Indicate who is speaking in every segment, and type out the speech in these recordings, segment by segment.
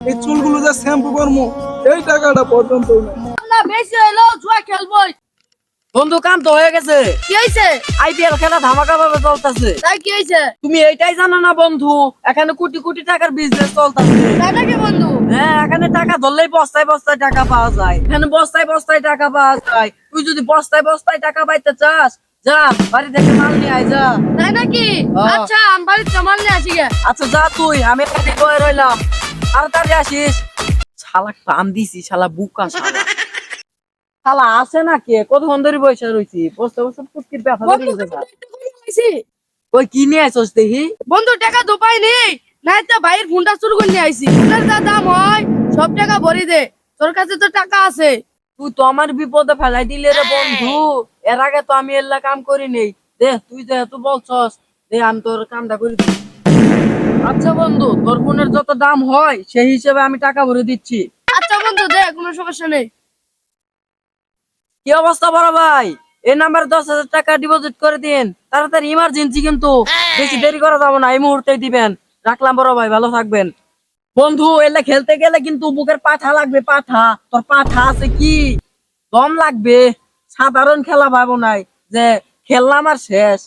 Speaker 1: এই চুলগুলো যে শ্যাম্পু করব এই টাকাটা পর্যন্ত
Speaker 2: না বেশি হইল জুয়া খেলবই।
Speaker 3: বন্ধু কাম তো হয়ে গেছে।
Speaker 2: কি হয়েছে
Speaker 3: আইপিএল খেলা ধামাকা ভাবে চলতেছে।
Speaker 2: তাই কি হয়েছে
Speaker 3: তুমি এইটাই জানো না বন্ধু? এখানে কোটি কোটি টাকার বিজনেস চলতেছে।
Speaker 2: তাই নাকি বন্ধু?
Speaker 3: হ্যাঁ এখানে টাকা ধরলেই বস্তায় বস্তায় টাকা পাওয়া যায়। এখানে বস্তায় বস্তায় টাকা পাওয়া যায়। তুই যদি বস্তায় বস্তায় টাকা পাইতে চাস যা বাড়ি থেকে মাল নিয়ে আয় যা।
Speaker 2: তাই নাকি?
Speaker 3: হ্যাঁ।
Speaker 2: আচ্ছা আমি বাড়িতে মাল নিয়ে আসি
Speaker 3: আচ্ছা যা তুই আমি রইলাম। তাড়াতাড়ি আসিস। শালা পাম দিছি শালা বুকা শালা শালা আছে না কে? কতক্ষণ ধরে বসে রয়েছি বসতে বসতে পুটকির ব্যথা গেছে। ওই কি নিয়ে দেখি?
Speaker 2: বন্ধু টাকা তো পাইনি নাই তো ভাইয়ের ফোনটা শুরু করে নিয়ে আইছি। ফোনের যা দাম হয় সব টাকা ভরি দে। তোর কাছে তো টাকা আছে।
Speaker 3: তুই তো আমার বিপদে ফেলাই দিলে রে বন্ধু। এর আগে তো আমি এল্লা কাম করি নেই। দে তুই যেহেতু বলছস দে আমি তোর কামটা করে। দিই আচ্ছা বন্ধু তোর ফোনের যত দাম হয় সেই হিসেবে আমি টাকা ভরে দিচ্ছি।
Speaker 2: আচ্ছা বন্ধু দে কোনো সমস্যা নেই।
Speaker 3: কি অবস্থা বড় ভাই? এই নাম্বারে দশ হাজার টাকা ডিপোজিট করে দিন। তাড়াতাড়ি ইমার্জেন্সি কিন্তু বেশি দেরি করা যাবে না এই মুহূর্তেই দিবেন। রাখলাম বড় ভাই ভালো থাকবেন। বন্ধু এলে খেলতে গেলে কিন্তু বুকের পাঠা লাগবে পাঠা তোর পাঠা আছে কি? দম লাগবে। সাধারণ খেলা ভাবো নাই যে খেললাম আর শেষ।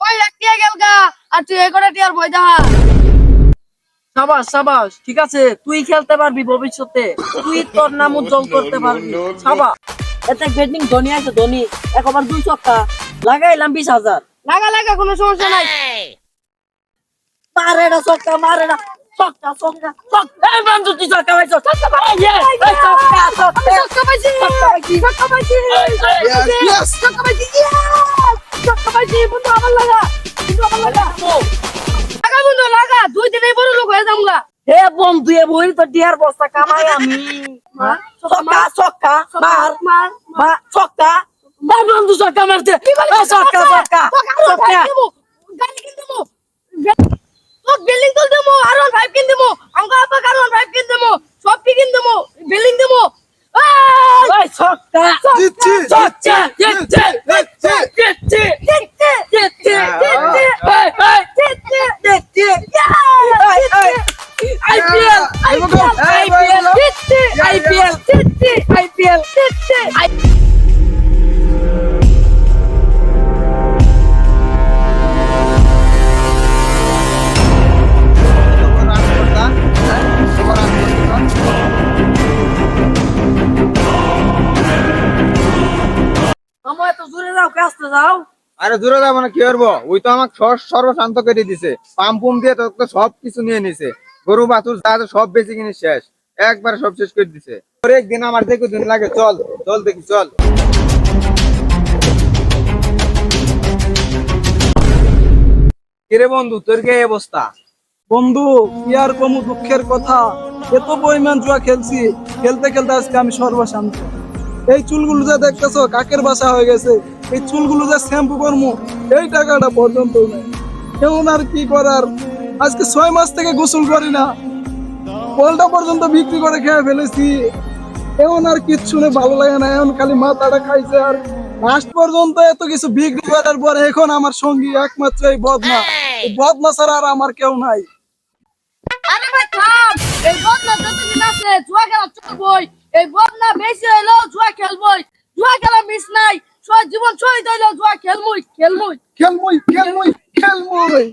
Speaker 2: ওই একটিয়া গেল গা? আর তুই এই করে টিয়ার বই দেখা
Speaker 3: সাবাস সাবাস ঠিক আছে? তুই খেলতে পারবি ভবিষ্যতে। তুই তোর নাম উজ্জ্বল করতে পারবি। সাবাস। এতে ব্যাটিং ধোনি আছে ধোনি। একবার দুই ছক্কা। লাগাইলাম বিশ হাজার।
Speaker 2: লাগা লাগা কোনো সমস্যা নাই।
Speaker 3: মারে না ছক্কা মারে না। ছক্কা ছক্কা ছক্কা। এই বন্ধু তুই ছক্কা পাইছ ছক্কা পাই এই ছক্কা ছক্কা
Speaker 2: ছক্কা। পাইছি
Speaker 3: ছক্কা পাইছি।
Speaker 2: ছক্কা পাইছি।
Speaker 1: Yes, yes.
Speaker 2: ছক্কা পাইছি Yes! ছক্কা পাইছি বন্ধু আমার লাগা? বন্ধু আমার লাগা? লাগা বন্ধু লাগা। দুই দিনেই বড় লোক হয়ে যামগা।
Speaker 3: হে বন্ধু এ বই তো ডিয়ার বস্তা কামাই আমি। ছক্কা ছক্কা মার।
Speaker 2: মার
Speaker 3: মা ছক্কা মার বন্ধু ছক্কা মারতে। এই ছক্কা ছক্কা ছক্কা
Speaker 2: গাড়ি কিন দেবো তো বিল্ডিং তুল দেবো আর ওয়ান ফাইভ কিন দেবো। আমগো আপা আর ওয়ান ফাইভ কিন দেবো। সব কি কিন দেবো বিল্ডিং দেবো।
Speaker 3: ওই ছক্কা
Speaker 1: জিতছি,
Speaker 3: ছক্কা যাও।
Speaker 4: আরে দূরে যাব না কি করব? ওই তো আমাকে সর্বশান্ত করে দিছে। পাম পুম দিয়ে তো তো সব কিছু নিয়ে নিছে। গরু বাছুর যা সব বেশি কিনে শেষ। একবার সব শেষ করে দিছে। একদিন আমার দেখো দিন লাগে চল চল দেখি চল। কিরে বন্ধু তোর কি অবস্থা?
Speaker 1: বন্ধু কি আর কমু দুঃখের কথা? এত পরিমাণ জুয়া খেলছি। খেলতে খেলতে আজকে আমি সর্বশান্ত। এই চুলগুলো যে দেখতেছো কাকের বাসা হয়ে গেছে। এই চুলগুলো যে শ্যাম্পু করব এই টাকাটা পর্যন্ত নেই। কেমন আর কি করার? আজকে ছয় মাস থেকে গোসল করি না। বলটা পর্যন্ত বিক্রি করে খেয়ে ফেলেছি। এখন আর কিচ্ছু নেই ভালো লাগে না। এখন খালি মাথাটা খাইছে আর লাস্ট পর্যন্ত এত কিছু বিক্রি করার পর এখন আমার সঙ্গী একমাত্র এই বদনা। এই! বদনা ছাড়া আর আমার কেউ নাই।
Speaker 2: আরে ভাই থাম! এই বদনা যতদিন আছে জুয়া খেলা চলবই। এই বদনা বেশি হইল জুয়া খেলবই জুয়া খেলা মিস নাই সব জীবন শহীদ হইল জুয়া খেলমুই খেলমুই।
Speaker 1: খেলমুই খেলমুই খেলমুই।